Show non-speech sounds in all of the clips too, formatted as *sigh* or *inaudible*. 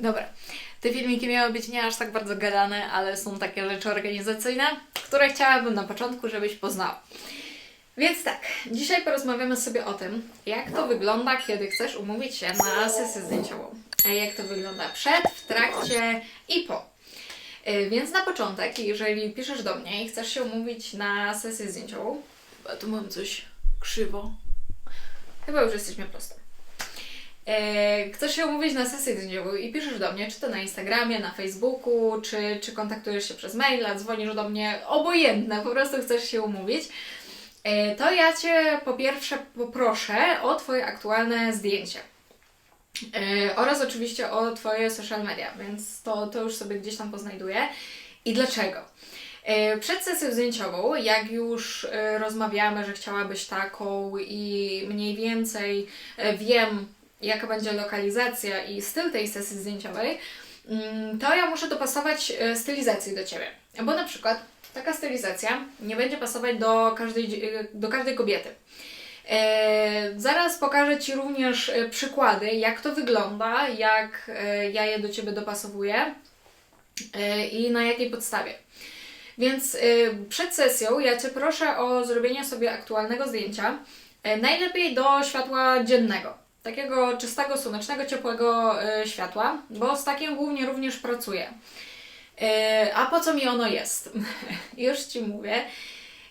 Dobra. Te filmiki miały być nie aż tak bardzo gadane, ale są takie rzeczy organizacyjne, które chciałabym na początku, żebyś poznał. Więc tak, dzisiaj porozmawiamy sobie o tym, jak to wygląda, kiedy chcesz umówić się na sesję zdjęciową. A Jak to wygląda przed, w trakcie i po. Yy, Więc na początek, jeżeli piszesz do mnie i chcesz się umówić na sesję zdjęciową, a tu mam coś krzywo. Chyba już jesteśmy prosto. E, chcesz się umówić na sesję zdjęciową i piszesz do mnie, czy to na Instagramie, na Facebooku, czy, czy kontaktujesz się przez maila, dzwonisz do mnie, obojętne, po prostu chcesz się umówić, e, to ja Cię po pierwsze poproszę o Twoje aktualne zdjęcie. E, oraz oczywiście o Twoje social media, więc to, to już sobie gdzieś tam poznajduję. I dlaczego? Przed sesją zdjęciową, jak już rozmawiamy, że chciałabyś taką i mniej więcej wiem, jaka będzie lokalizacja i styl tej sesji zdjęciowej, mm, to ja muszę dopasować e, stylizację do Ciebie. Bo na przykład taka stylizacja nie będzie pasować do każdej, e, do każdej kobiety. E, zaraz pokażę Ci również przykłady, jak to wygląda, jak ja je do Ciebie dopasowuję i na jakiej podstawie. Więc przed sesją ja Cię proszę o zrobienie sobie aktualnego zdjęcia, najlepiej do światła dziennego, takiego czystego, słonecznego, ciepłego y, światła, bo z takim głównie również pracuję. Y, a po co mi ono jest? *laughs* Już Ci mówię.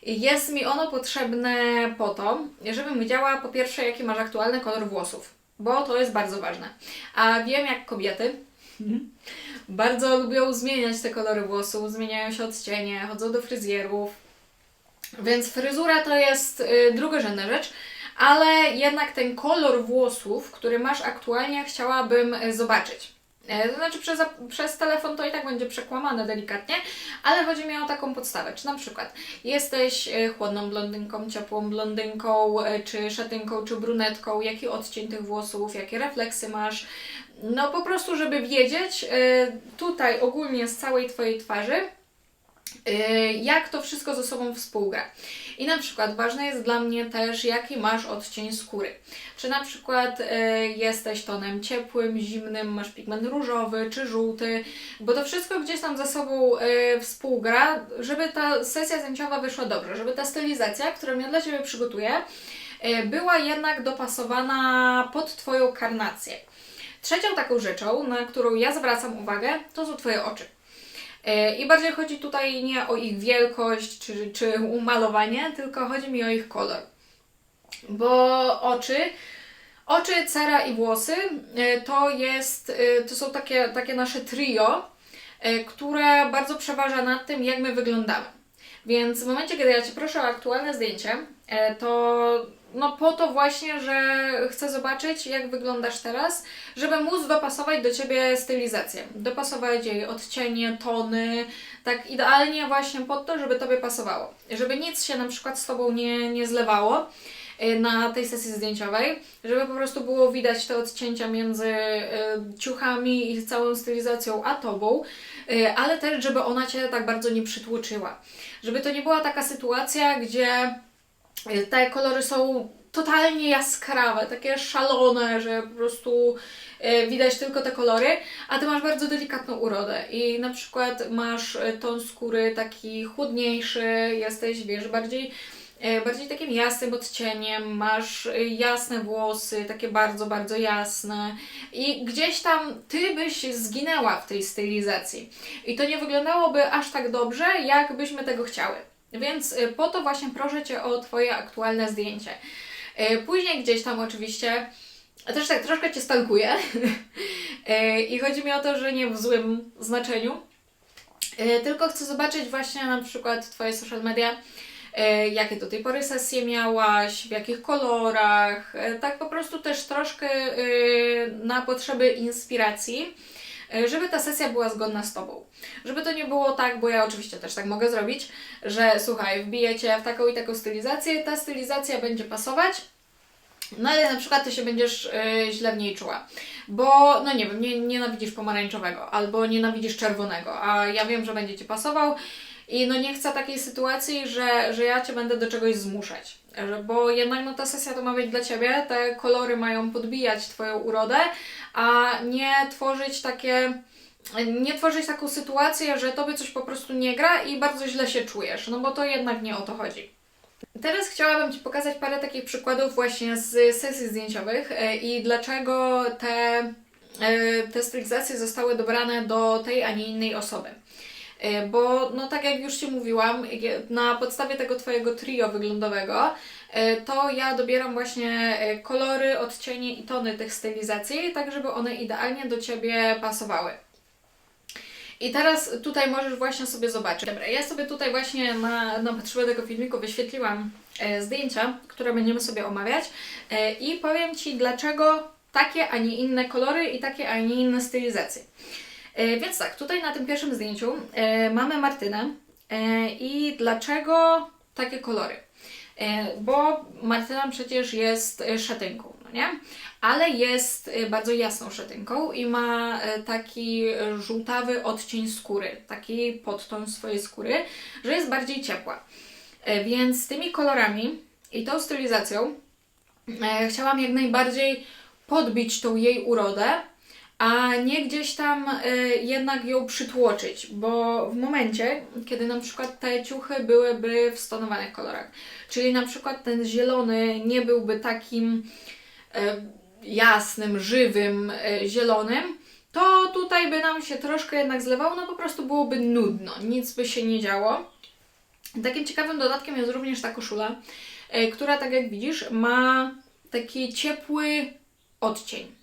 Jest mi ono potrzebne po to, żebym wiedziała po pierwsze, jaki masz aktualny kolor włosów, bo to jest bardzo ważne. A wiem, jak kobiety *laughs* bardzo lubią zmieniać te kolory włosów, zmieniają się odcienie, chodzą do fryzjerów. Więc fryzura to jest y, drugorzędna rzecz, ale jednak ten kolor włosów, który masz aktualnie, chciałabym y, zobaczyć. E, To znaczy przez, przez telefon to i tak będzie przekłamane delikatnie, ale chodzi mi o taką podstawę. Czy na przykład jesteś e, chłodną blondynką, ciepłą blondynką, e, czy szatynką, czy brunetką, jaki odcień tych włosów, jakie refleksy masz. No po prostu, żeby wiedzieć e, tutaj ogólnie z całej Twojej twarzy, e, jak to wszystko ze sobą współgra. I na przykład ważne jest dla mnie też, jaki masz odcień skóry. Czy na przykład e, jesteś tonem ciepłym, zimnym, masz pigment różowy czy żółty, bo to wszystko gdzieś tam ze sobą e, współgra, żeby ta sesja zdjęciowa wyszła dobrze, żeby ta stylizacja, którą ja dla Ciebie przygotuję, była jednak dopasowana pod Twoją karnację. Trzecią taką rzeczą, na którą ja zwracam uwagę, to są Twoje oczy. E, I bardziej chodzi tutaj nie o ich wielkość czy, czy umalowanie, tylko chodzi mi o ich kolor. Bo oczy, oczy, cera i włosy e, to jest, e, to są takie, takie nasze trio, które bardzo przeważa nad tym, jak my wyglądamy. Więc w momencie, kiedy ja Cię proszę o aktualne zdjęcie, to no po to właśnie, że chcę zobaczyć, jak wyglądasz teraz, żeby móc dopasować do Ciebie stylizację. Dopasować jej odcienie, tony, tak idealnie właśnie pod to, żeby Tobie pasowało. Żeby nic się na przykład z Tobą nie, nie zlewało y, na tej sesji zdjęciowej, żeby po prostu było widać te odcięcia między y, ciuchami i całą stylizacją a Tobą, y, ale też, żeby ona Cię tak bardzo nie przytłoczyła. Żeby to nie była taka sytuacja, gdzie te kolory są totalnie jaskrawe, takie szalone, że po prostu y, widać tylko te kolory, a Ty masz bardzo delikatną urodę i na przykład masz y, ton skóry taki chłodniejszy, jesteś, wiesz, bardziej bardziej takim jasnym odcieniem, masz jasne włosy, takie bardzo, bardzo jasne i gdzieś tam ty byś zginęła w tej stylizacji. I to nie wyglądałoby aż tak dobrze, jak byśmy tego chciały. Więc e, po to właśnie proszę Cię o Twoje aktualne zdjęcie. E, Później gdzieś tam oczywiście też tak troszkę Cię stalkuję E, *laughs* i chodzi mi o to, że nie w złym znaczeniu, tylko chcę zobaczyć właśnie na przykład Twoje social media, jakie do tej pory sesje miałaś, w jakich kolorach, tak po prostu też troszkę na potrzeby inspiracji, żeby ta sesja była zgodna z Tobą. Żeby to nie było tak, bo ja oczywiście też tak mogę zrobić, że słuchaj, wbijecie w taką i taką stylizację, ta stylizacja będzie pasować, no ale na przykład Ty się będziesz y, źle w niej czuła, bo no nie wiem, nie, nienawidzisz pomarańczowego albo nienawidzisz czerwonego, a ja wiem, że będzie Ci pasował i no nie chcę takiej sytuacji, że, że ja Cię będę do czegoś zmuszać, bo jednak no ta sesja to ma być dla Ciebie, te kolory mają podbijać Twoją urodę, a nie tworzyć takie nie tworzyć taką sytuację, że tobie coś po prostu nie gra i bardzo źle się czujesz, no bo to jednak nie o to chodzi. Teraz chciałabym Ci pokazać parę takich przykładów właśnie z sesji zdjęciowych e, i dlaczego te, e, te stylizacje zostały dobrane do tej, a nie innej osoby. E, Bo, no tak jak już Ci mówiłam, na podstawie tego Twojego trio wyglądowego, e, to ja dobieram właśnie e, kolory, odcienie i tony tych stylizacji, tak żeby one idealnie do Ciebie pasowały. I teraz tutaj możesz właśnie sobie zobaczyć. Dobra, ja sobie tutaj właśnie na, na potrzeby tego filmiku wyświetliłam zdjęcia, które będziemy sobie omawiać i powiem Ci dlaczego takie, a nie inne kolory i takie, a nie inne stylizacje. E, więc tak, tutaj na tym pierwszym zdjęciu e, mamy Martynę e, i dlaczego takie kolory? Bo Martyna przecież jest szatynką, no nie? Ale jest bardzo jasną szatynką i ma taki żółtawy odcień skóry, taki podton swojej skóry, że jest bardziej ciepła. Więc tymi kolorami i tą stylizacją chciałam jak najbardziej podbić tą jej urodę, a nie gdzieś tam e, jednak ją przytłoczyć, bo w momencie, kiedy na przykład te ciuchy byłyby w stonowanych kolorach, czyli na przykład ten zielony nie byłby takim e, jasnym, żywym, e, zielonym, to tutaj by nam się troszkę jednak zlewało, no po prostu byłoby nudno, nic by się nie działo. Takim ciekawym dodatkiem jest również ta koszula, która tak jak widzisz ma taki ciepły odcień.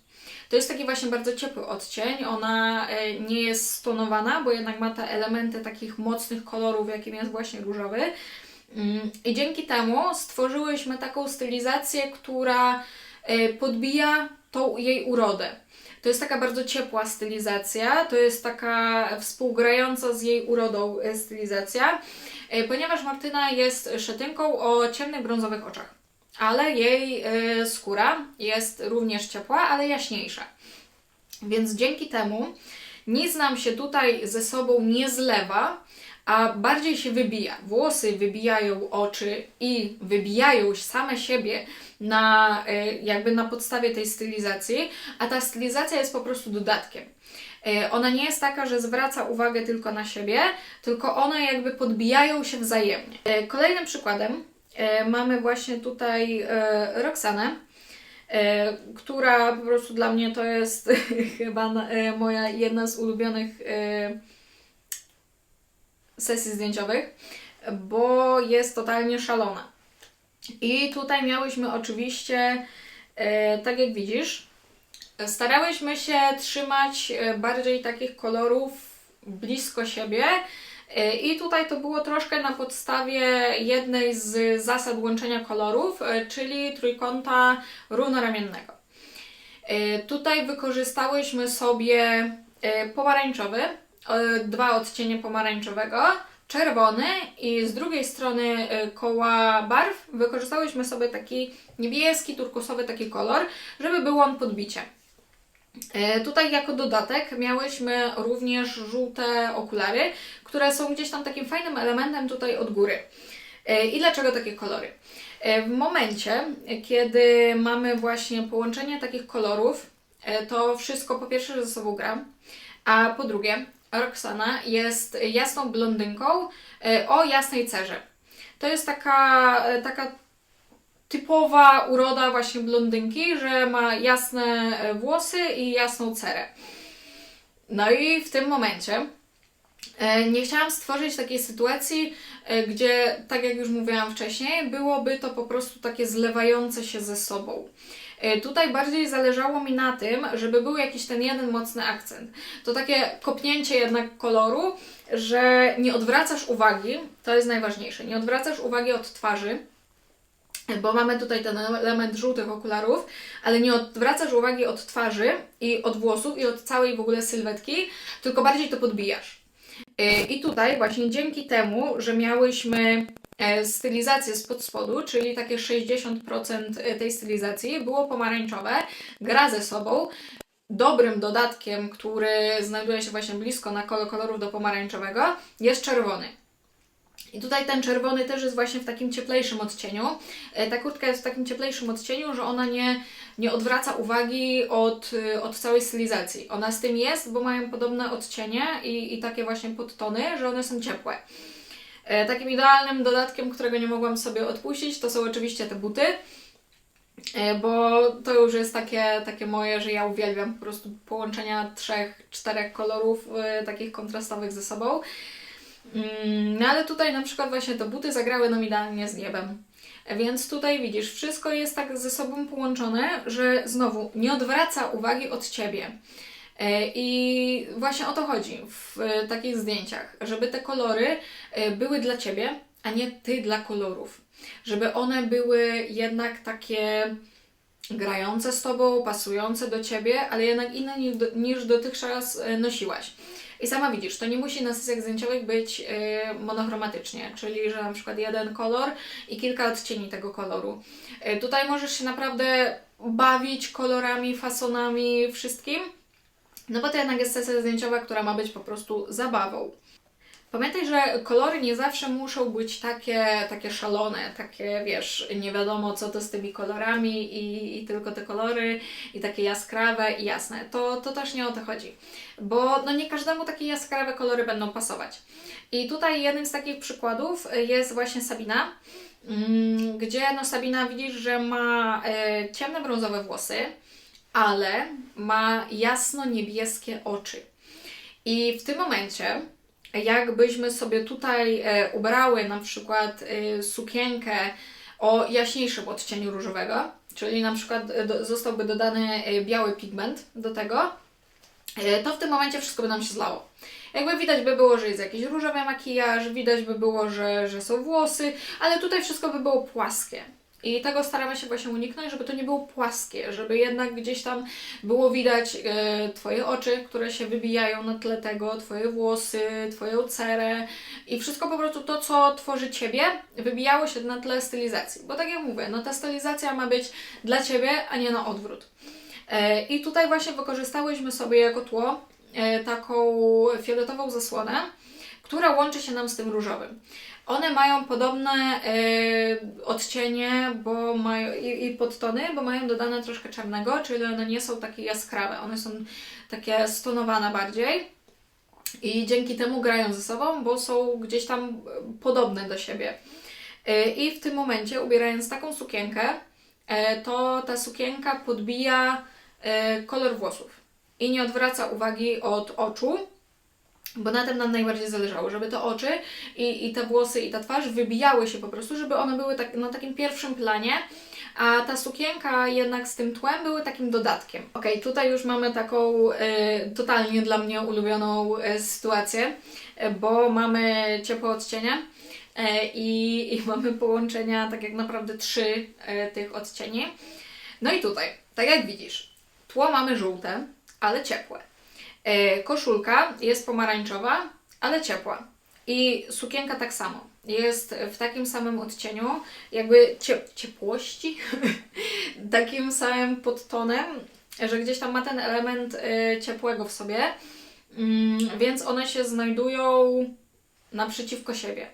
To jest taki właśnie bardzo ciepły odcień. Ona e, nie jest stonowana, bo jednak ma te elementy takich mocnych kolorów, jakim jest właśnie różowy. Mm, I dzięki temu stworzyłyśmy taką stylizację, która e, podbija tą jej urodę. To jest taka bardzo ciepła stylizacja, to jest taka współgrająca z jej urodą e, stylizacja, ponieważ Martyna jest szatynką o ciemnych brązowych oczach, ale jej e, skóra jest również ciepła, ale jaśniejsza. Więc dzięki temu nic nam się tutaj ze sobą nie zlewa, a bardziej się wybija. Włosy wybijają oczy i wybijają same siebie na, e, jakby na podstawie tej stylizacji, a ta stylizacja jest po prostu dodatkiem. E, Ona nie jest taka, że zwraca uwagę tylko na siebie, tylko one jakby podbijają się wzajemnie. Kolejnym przykładem mamy właśnie tutaj e, Roxanę, e, która po prostu dla mnie to jest *laughs* chyba e, moja jedna z ulubionych e, sesji zdjęciowych, bo jest totalnie szalona. I tutaj miałyśmy oczywiście, e, tak jak widzisz, starałyśmy się trzymać e, bardziej takich kolorów blisko siebie. E, I tutaj to było troszkę na podstawie jednej z zasad łączenia kolorów, e, czyli trójkąta runoramiennego. E, Tutaj wykorzystałyśmy sobie pomarańczowy, dwa odcienie pomarańczowego, czerwony i z drugiej strony koła barw wykorzystałyśmy sobie taki niebieski, turkusowy taki kolor, żeby był on podbicie. E, Tutaj jako dodatek miałyśmy również żółte okulary, które są gdzieś tam takim fajnym elementem tutaj od góry. E, I dlaczego takie kolory? E, W momencie, kiedy mamy właśnie połączenie takich kolorów, to wszystko po pierwsze ze sobą gra, a po drugie Roxana jest jasną blondynką o jasnej cerze. To jest taka, taka typowa uroda właśnie blondynki, że ma jasne e, włosy i jasną cerę. No i w tym momencie e, nie chciałam stworzyć takiej sytuacji, e, gdzie, tak jak już mówiłam wcześniej, byłoby to po prostu takie zlewające się ze sobą. Tutaj bardziej zależało mi na tym, żeby był jakiś ten jeden mocny akcent. To takie kopnięcie jednak koloru, że nie odwracasz uwagi, to jest najważniejsze, nie odwracasz uwagi od twarzy, bo mamy tutaj ten element żółtych okularów, ale nie odwracasz uwagi od twarzy i od włosów i od całej w ogóle sylwetki, tylko bardziej to podbijasz. Yy, I tutaj właśnie dzięki temu, że miałyśmy e, stylizację spod spodu, czyli takie 60% tej stylizacji było pomarańczowe, gra ze sobą. Dobrym dodatkiem, który znajduje się właśnie blisko na kole kolorów do pomarańczowego, jest czerwony. I tutaj ten czerwony też jest właśnie w takim cieplejszym odcieniu. E, Ta kurtka jest w takim cieplejszym odcieniu, że ona nie, nie odwraca uwagi od, y, od całej stylizacji. Ona z tym jest, bo mają podobne odcienie i, i takie właśnie podtony, że one są ciepłe. E, Takim idealnym dodatkiem, którego nie mogłam sobie odpuścić, to są oczywiście te buty. E, Bo to już jest takie, takie moje, że ja uwielbiam po prostu połączenia trzech, czterech kolorów takich kontrastowych ze sobą. Mm, No ale tutaj na przykład właśnie te buty zagrały nam idealnie z niebem. Więc tutaj widzisz, wszystko jest tak ze sobą połączone, że znowu nie odwraca uwagi od ciebie. E, I właśnie o to chodzi w e, takich zdjęciach, żeby te kolory e, były dla ciebie, a nie ty dla kolorów. Żeby one były jednak takie grające z tobą, pasujące do ciebie, ale jednak inne niż, do, niż dotychczas nosiłaś. I sama widzisz, to nie musi na sesjach zdjęciowych być e, monochromatycznie, czyli że na przykład jeden kolor i kilka odcieni tego koloru. E, tutaj możesz się naprawdę bawić kolorami, fasonami, wszystkim, no bo to jednak jest sesja zdjęciowa, która ma być po prostu zabawą. Pamiętaj, że kolory nie zawsze muszą być takie, takie szalone, takie wiesz, nie wiadomo co to z tymi kolorami i, i tylko te kolory i takie jaskrawe i jasne. To, to też nie o to chodzi, bo no nie każdemu takie jaskrawe kolory będą pasować. I tutaj jednym z takich przykładów jest właśnie Sabina, mm, gdzie no Sabina widzisz, że ma e, ciemne brązowe włosy, ale ma jasno-niebieskie oczy. I w tym momencie jakbyśmy sobie tutaj e, ubrały na przykład e, sukienkę o jaśniejszym odcieniu różowego, czyli na przykład e, zostałby dodany biały pigment do tego, to w tym momencie wszystko by nam się zlało. Jakby widać by było, że jest jakiś różowy makijaż, widać by było, że, że są włosy, ale tutaj wszystko by było płaskie. I tego staramy się właśnie uniknąć, żeby to nie było płaskie, żeby jednak gdzieś tam było widać e, Twoje oczy, które się wybijają na tle tego, Twoje włosy, Twoją cerę i wszystko po prostu to, co tworzy Ciebie, wybijało się na tle stylizacji. Bo tak jak mówię, no ta stylizacja ma być dla Ciebie, a nie na odwrót. E, I tutaj właśnie wykorzystałyśmy sobie jako tło e, taką fioletową zasłonę, która łączy się nam z tym różowym. One mają podobne e, odcienie bo mają, i, i podtony, bo mają dodane troszkę czarnego, czyli one nie są takie jaskrawe, one są takie stonowane bardziej. I dzięki temu grają ze sobą, bo są gdzieś tam podobne do siebie. E, I w tym momencie, ubierając taką sukienkę, e, to ta sukienka podbija kolor włosów i nie odwraca uwagi od oczu, bo na tym nam najbardziej zależało, żeby te oczy i, i te włosy i ta twarz wybijały się po prostu, żeby one były tak, na takim pierwszym planie, a ta sukienka jednak z tym tłem były takim dodatkiem. Ok, tutaj już mamy taką e, totalnie dla mnie ulubioną e, sytuację, e, bo mamy ciepłe odcienie e, i, *laughs* mamy połączenia tak jak naprawdę trzy e, tych odcieni. No i tutaj, tak jak widzisz, tło mamy żółte, ale ciepłe. E, koszulka jest pomarańczowa, ale ciepła. I sukienka tak samo. Jest w takim samym odcieniu, jakby cie, ciepłości, *laughs* takim samym podtonem, że gdzieś tam ma ten element e, ciepłego w sobie, mm, więc one się znajdują naprzeciwko siebie.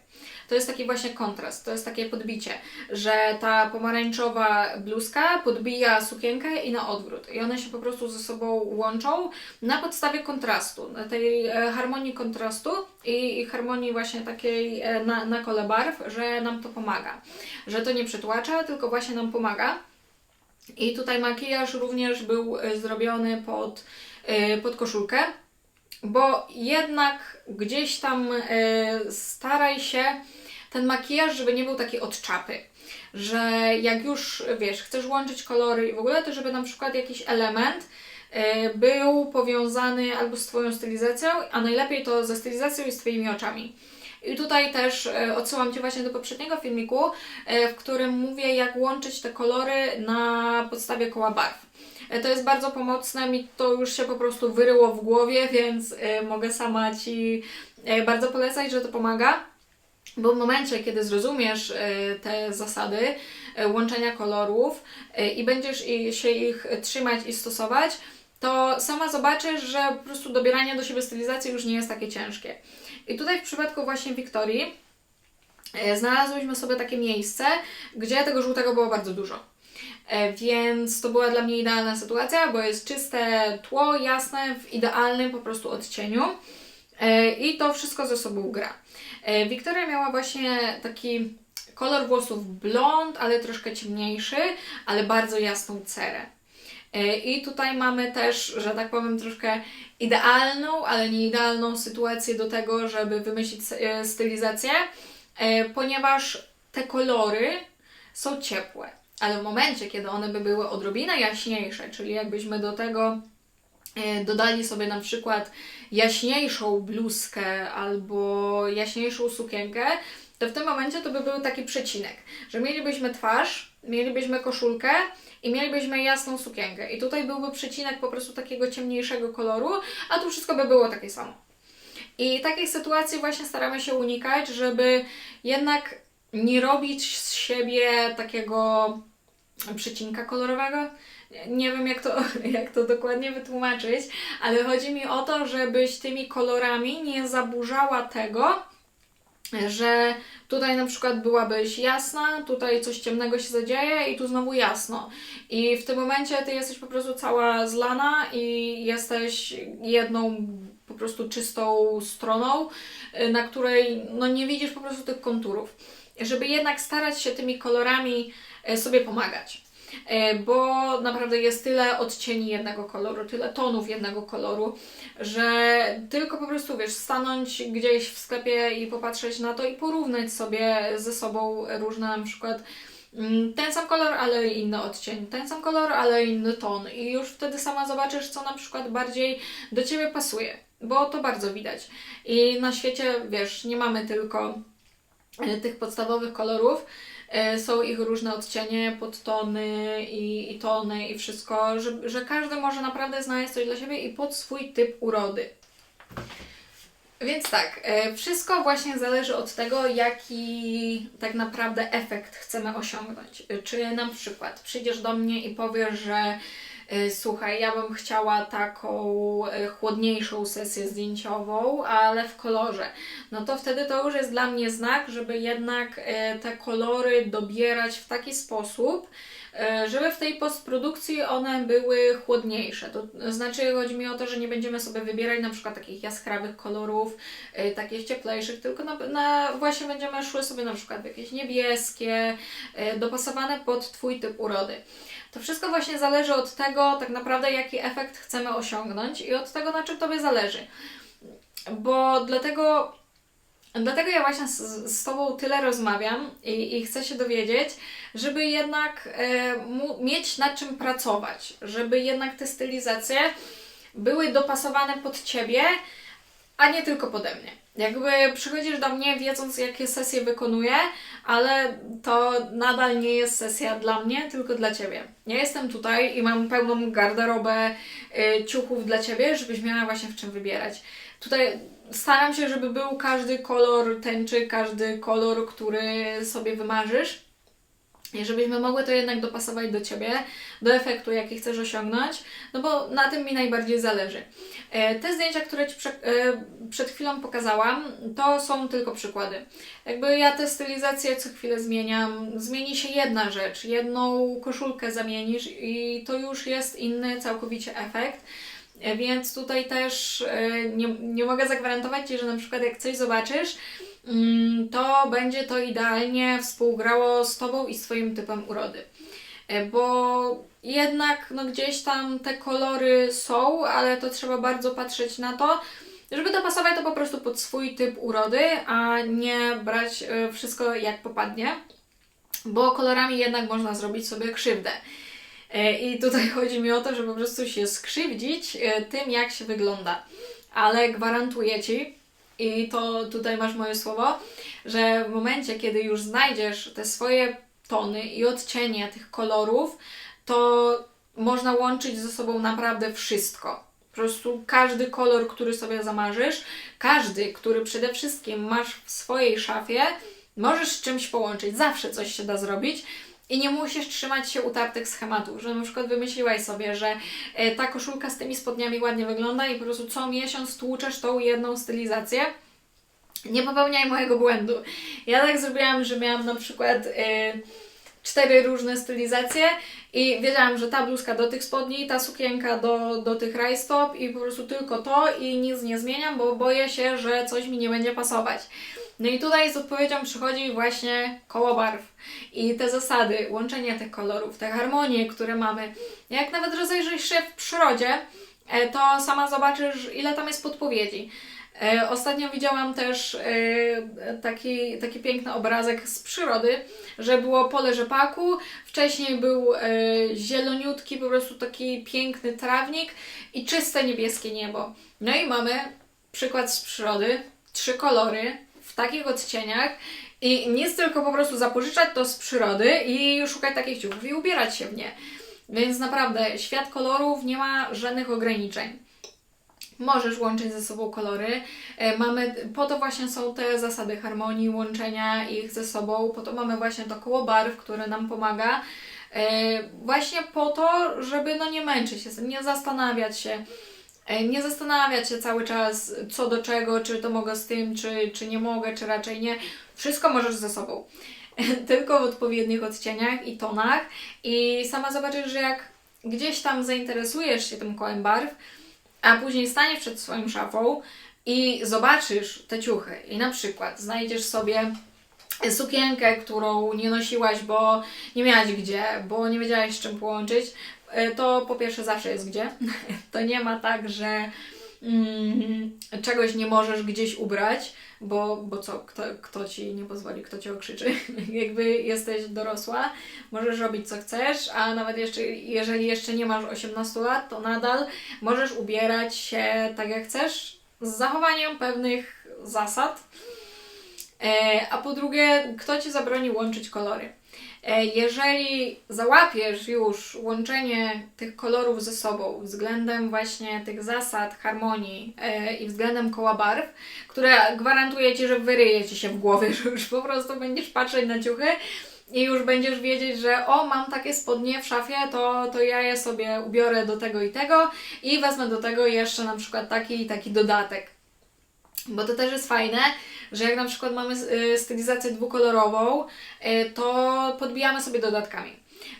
To jest taki właśnie kontrast, to jest takie podbicie, że ta pomarańczowa bluzka podbija sukienkę i na odwrót. I one się po prostu ze sobą łączą na podstawie kontrastu, tej e, harmonii kontrastu i, harmonii właśnie takiej e, na, na kole barw, że nam to pomaga. Że to nie przytłacza, tylko właśnie nam pomaga. I tutaj makijaż również był e, zrobiony pod, pod koszulkę, bo jednak gdzieś tam staraj się ten makijaż, żeby nie był taki od czapy. Że jak już wiesz, chcesz łączyć kolory i w ogóle, to żeby na przykład jakiś element e, był powiązany albo z Twoją stylizacją, a najlepiej to ze stylizacją i z Twoimi oczami. I tutaj też e, odsyłam Cię właśnie do poprzedniego filmiku, e, w którym mówię, jak łączyć te kolory na podstawie koła barw. To jest bardzo pomocne, mi to już się po prostu wyryło w głowie, *laughs* więc mogę sama Ci bardzo polecać, że to pomaga. Bo w momencie, kiedy zrozumiesz e, te zasady e, łączenia kolorów e, i będziesz się ich trzymać i stosować, to sama zobaczysz, że po prostu dobieranie do siebie stylizacji już nie jest takie ciężkie. I tutaj w przypadku właśnie Wiktorii znalazłyśmy sobie takie miejsce, gdzie tego żółtego było bardzo dużo. Więc to była dla mnie idealna sytuacja, bo jest czyste tło, jasne, w idealnym po prostu odcieniu. I to wszystko ze sobą gra. E, Wiktoria miała właśnie taki kolor włosów blond, ale troszkę ciemniejszy, ale bardzo jasną cerę. E, I tutaj mamy też, że tak powiem, troszkę idealną, ale nie idealną sytuację do tego, żeby wymyślić e, stylizację, ponieważ te kolory są ciepłe. Ale w momencie, kiedy one by były odrobinę jaśniejsze, czyli jakbyśmy do tego dodali sobie na przykład jaśniejszą bluzkę albo jaśniejszą sukienkę, to w tym momencie to by był taki przecinek, że mielibyśmy twarz, mielibyśmy koszulkę i mielibyśmy jasną sukienkę. I tutaj byłby przecinek po prostu takiego ciemniejszego koloru, a tu wszystko by było takie samo. I takich sytuacji właśnie staramy się unikać, żeby jednak nie robić z siebie takiego przecinka kolorowego. Nie wiem, jak to, *laughs* jak to dokładnie wytłumaczyć, ale chodzi mi o to, żebyś tymi kolorami nie zaburzała tego, że tutaj na przykład byłabyś jasna, tutaj coś ciemnego się zadzieje i tu znowu jasno. I w tym momencie ty jesteś po prostu cała zlana i jesteś jedną po prostu czystą stroną, y, na której no nie widzisz po prostu tych konturów. Żeby jednak starać się tymi kolorami y, sobie pomagać. Y, Bo naprawdę jest tyle odcieni jednego koloru, tyle tonów jednego koloru, że tylko po prostu wiesz, stanąć gdzieś w sklepie i popatrzeć na to i porównać sobie ze sobą różne na przykład mm, ten sam kolor, ale inny odcień, ten sam kolor, ale inny ton i już wtedy sama zobaczysz, co na przykład bardziej do Ciebie pasuje, bo to bardzo widać. I na świecie, wiesz, nie mamy tylko e, tych podstawowych kolorów, e, są ich różne odcienie, podtony i, i tony i wszystko, że, że każdy może naprawdę znaleźć coś dla siebie i pod swój typ urody. Więc tak, e, wszystko właśnie zależy od tego, jaki tak naprawdę efekt chcemy osiągnąć. E, Czy na przykład przyjdziesz do mnie i powiesz, że e, słuchaj, ja bym chciała taką e, chłodniejszą sesję zdjęciową, ale w kolorze. No to wtedy to już jest dla mnie znak, żeby jednak e, te kolory dobierać w taki sposób, e, żeby w tej postprodukcji one były chłodniejsze. To znaczy chodzi mi o to, że nie będziemy sobie wybierać na przykład takich jaskrawych kolorów, y, takich cieplejszych, tylko na, na właśnie będziemy szły sobie na przykład jakieś niebieskie, y, dopasowane pod Twój typ urody. To wszystko właśnie zależy od tego, tak naprawdę, jaki efekt chcemy osiągnąć i od tego, na czym Tobie zależy. Bo dlatego, dlatego ja właśnie z, z Tobą tyle rozmawiam i, i chcę się dowiedzieć, żeby jednak e, mieć nad czym pracować, żeby jednak te stylizacje były dopasowane pod Ciebie, a nie tylko pode mnie. Jakby przychodzisz do mnie wiedząc, jakie sesje wykonuję, ale to nadal nie jest sesja dla mnie, tylko dla Ciebie. Ja jestem tutaj i mam pełną garderobę y, ciuchów dla Ciebie, żebyś miała właśnie w czym wybierać. Tutaj staram się, żeby był każdy kolor tęczy, każdy kolor, który sobie wymarzysz. I żebyśmy mogły to jednak dopasować do Ciebie, do efektu, jaki chcesz osiągnąć, no bo na tym mi najbardziej zależy. E, Te zdjęcia, które Ci e, przed chwilą pokazałam, to są tylko przykłady. Jakby ja te stylizacje co chwilę zmieniam, zmieni się jedna rzecz, jedną koszulkę zamienisz i to już jest inny całkowicie efekt. E, Więc tutaj też e, nie, nie mogę zagwarantować Ci, że na przykład jak coś zobaczysz, mm, to będzie to idealnie współgrało z Tobą i z Twoim typem urody. E, Bo jednak no, gdzieś tam te kolory są, ale to trzeba bardzo patrzeć na to, żeby dopasować to po prostu pod swój typ urody, a nie brać wszystko jak popadnie, bo kolorami jednak można zrobić sobie krzywdę. E, I tutaj *laughs* chodzi mi o to, żeby po prostu się skrzywdzić e, tym, jak się wygląda. Ale gwarantuję Ci, i to tutaj masz moje słowo, że w momencie, kiedy już znajdziesz te swoje tony i odcienie tych kolorów, to można łączyć ze sobą naprawdę wszystko. Po prostu każdy kolor, który sobie zamarzysz, każdy, który przede wszystkim masz w swojej szafie, możesz z czymś połączyć. Zawsze coś się da zrobić. I nie musisz trzymać się utartych schematów, że na przykład wymyśliłaś sobie, że e, ta koszulka z tymi spodniami ładnie wygląda i po prostu co miesiąc tłuczesz tą jedną stylizację. nie popełniaj mojego błędu. Ja tak zrobiłam, że miałam na przykład y, cztery różne stylizacje i wiedziałam, że ta bluzka do tych spodni, ta sukienka do, do tych rajstop i po prostu tylko to i nic nie zmieniam, bo boję się, że coś mi nie będzie pasować. No i tutaj z odpowiedzią przychodzi właśnie koło barw i te zasady, łączenie tych kolorów, te harmonie, które mamy. Jak nawet rozejrzysz się w przyrodzie, e, to sama zobaczysz, ile tam jest podpowiedzi. E, Ostatnio widziałam też e, taki, taki piękny obrazek z przyrody, że było pole rzepaku, wcześniej był zieloniutki, po prostu taki piękny trawnik i czyste niebieskie niebo. No i mamy przykład z przyrody, trzy kolory w takich odcieniach i nic tylko po prostu zapożyczać to z przyrody i szukać takich ciuchów i ubierać się w nie. Więc naprawdę świat kolorów nie ma żadnych ograniczeń. Możesz łączyć ze sobą kolory. E, Mamy, po to właśnie są te zasady harmonii, łączenia ich ze sobą. Po to mamy właśnie to koło barw, które nam pomaga. E, Właśnie po to, żeby no nie męczyć się, nie zastanawiać się. Nie zastanawiać się cały czas co do czego, czy to mogę z tym, czy, czy nie mogę, czy raczej nie. Wszystko możesz ze sobą. *laughs* Tylko w odpowiednich odcieniach i tonach. I sama zobaczysz, że jak gdzieś tam zainteresujesz się tym kołem barw, a później staniesz przed swoją szafą i zobaczysz te ciuchy i na przykład znajdziesz sobie sukienkę, którą nie nosiłaś, bo nie miałaś gdzie, bo nie wiedziałaś z czym połączyć, to po pierwsze zawsze jest gdzie. *laughs* To nie ma tak, że mm, czegoś nie możesz gdzieś ubrać, bo, bo co, kto, kto ci nie pozwoli, kto ci okrzyczy. *laughs* Jakby jesteś dorosła, możesz robić co chcesz, a nawet jeszcze, jeżeli jeszcze nie masz 18 lat, to nadal możesz ubierać się tak jak chcesz, z zachowaniem pewnych zasad. E, a po drugie, kto ci zabroni łączyć kolory? E, Jeżeli załapiesz już łączenie tych kolorów ze sobą względem właśnie tych zasad, harmonii e, i względem koła barw, które gwarantuje Ci, że wyryje Ci się w głowie, *laughs* że już po prostu będziesz patrzeć na ciuchy i już będziesz wiedzieć, że o, mam takie spodnie w szafie, to, to ja je sobie ubiorę do tego i tego i wezmę do tego jeszcze na przykład taki i taki dodatek. Bo to też jest fajne, że jak na przykład mamy y, stylizację dwukolorową, y, to podbijamy sobie dodatkami.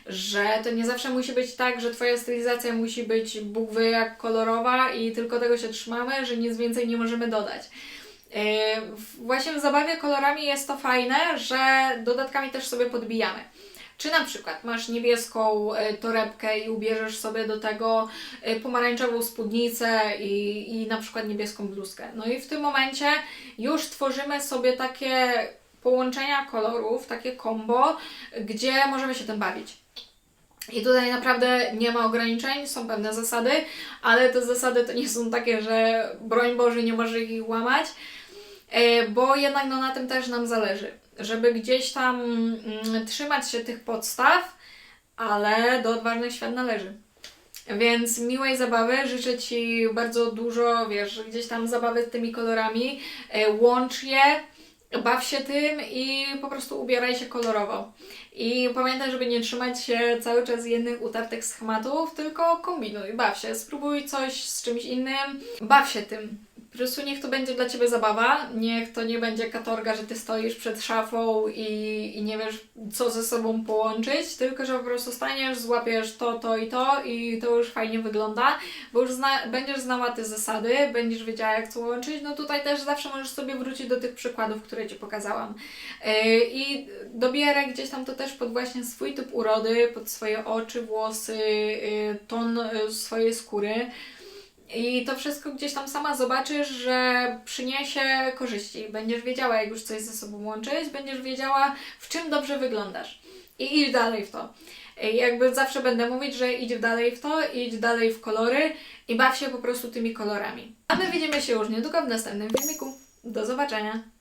Że to nie zawsze musi być tak, że Twoja stylizacja musi być Bóg wie jak kolorowa i tylko tego się trzymamy, że nic więcej nie możemy dodać. Y, Właśnie w zabawie kolorami jest to fajne, że dodatkami też sobie podbijamy. Czy na przykład masz niebieską e, torebkę i ubierzesz sobie do tego e, pomarańczową spódnicę i, i na przykład niebieską bluzkę. No i w tym momencie już tworzymy sobie takie połączenia kolorów, takie combo, gdzie możemy się tym bawić. I tutaj naprawdę nie ma ograniczeń, są pewne zasady, ale te zasady to nie są takie, że broń Boże nie może ich łamać, e, bo jednak no, na tym też nam zależy, żeby gdzieś tam mm, trzymać się tych podstaw, ale do odważnych świat należy. Więc miłej zabawy, życzę Ci bardzo dużo, wiesz, gdzieś tam zabawy z tymi kolorami, e, łącz je, baw się tym i po prostu ubieraj się kolorowo. I pamiętaj, żeby nie trzymać się cały czas jednych utartych schematów, tylko kombinuj, baw się, spróbuj coś z czymś innym, baw się tym. Po prostu niech to będzie dla Ciebie zabawa, niech to nie będzie katorga, że Ty stoisz przed szafą i, i nie wiesz, co ze sobą połączyć, tylko że po prostu staniesz, złapiesz to, to i to i to już fajnie wygląda, bo już zna, będziesz znała te zasady, będziesz wiedziała, jak to łączyć. No tutaj też zawsze możesz sobie wrócić do tych przykładów, które Ci pokazałam. Yy, I dobierę gdzieś tam to też pod właśnie swój typ urody, pod swoje oczy, włosy, yy, ton yy, swojej skóry. I to wszystko gdzieś tam sama zobaczysz, że przyniesie korzyści. Będziesz wiedziała, jak już coś ze sobą łączyć, będziesz wiedziała, w czym dobrze wyglądasz. I idź dalej w to. I jakby zawsze będę mówić, że idź dalej w to, idź dalej w kolory i baw się po prostu tymi kolorami. A my widzimy się już niedługo w następnym filmiku. Do zobaczenia!